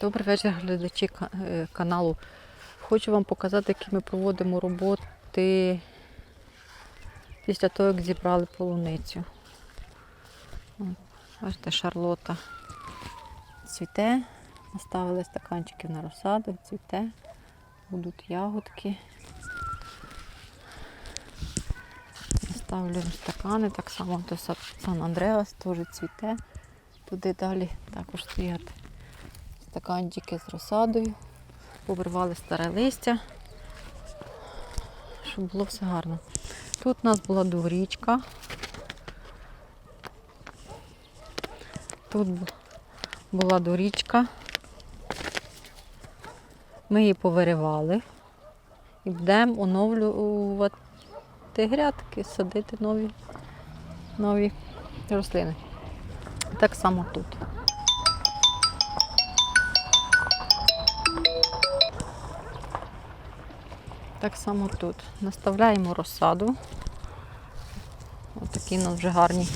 Добрий вечір, глядачі е, каналу. Хочу вам показати, які ми проводимо роботи після того, як зібрали полуницю. Бачите, шарлота цвіте. Наставили стаканчиків на розсаду, цвіте. Будуть ягодки. Ставлю стакани, так само до Сан Андреас теж цвіте. Туди далі також стоять стаканчики з розсадою. Повирвали старе листя, щоб було все гарно. Тут у нас була догрічка. Тут була дорічка. Ми її повиривали і будемо оновлювати грядки, садити нові, нові рослини. Так само тут. Так само тут. Наставляємо розсаду. Ось такі у нас вже гарні.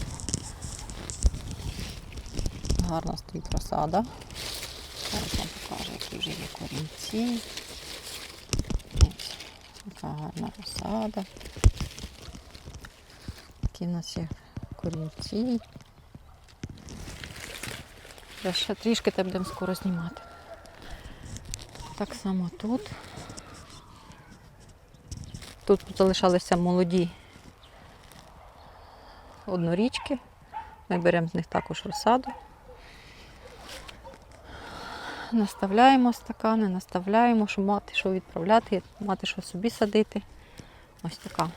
Гарно стоїть розсада. Зараз вам покажу, які вже є корінці. Ось, яка гарна розсада. Такі в нас є корінці. Ще трішки та будемо скоро знімати. Так само тут. Тут залишалися молоді однорічки. Ми беремо з них також розсаду. Наставляємо стакани, наставляємо, щоб мати що відправляти, мати що собі садити. Ось така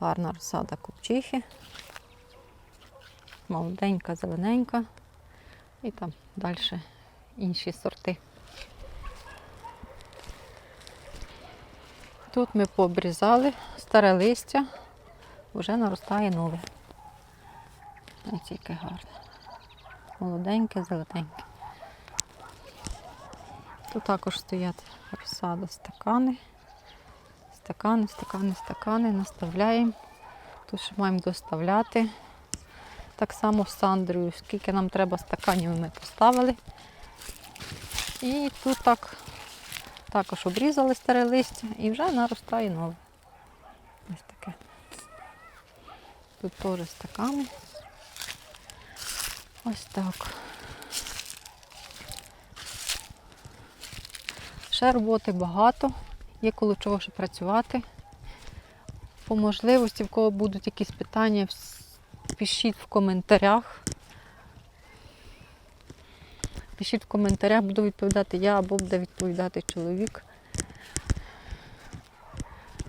гарна розсада купчихи. Молоденька, зелененька. І там далі інші сорти. Тут ми пообрізали старе листя, вже наростає нове. Ось яке гарне. Молоденьке, зелененьке. Тут також стоять розсада стакани. Стакани, стакани, стакани. Наставляємо. Тут ще маємо доставляти. Так само з Сандрою, скільки нам треба стаканів ми поставили. І тут так також обрізали старе листя і вже наростає нове. Ось таке. Тут теж стакани. Ось так. Ще роботи багато, є коло чого ще працювати. По можливості, в кого будуть якісь питання, пишіть в коментарях. Пишіть в коментарях, буду відповідати я або буде відповідати чоловік.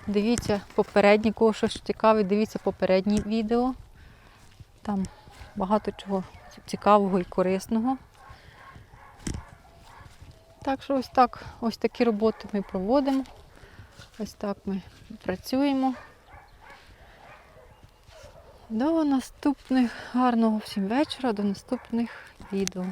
Дивіться попередні, кого щось цікаве, дивіться попередні відео. Там багато чого цікавого і корисного. Так що ось так, ось такі роботи ми проводимо. Ось так ми працюємо. До наступних гарного всім вечора, до наступних відео.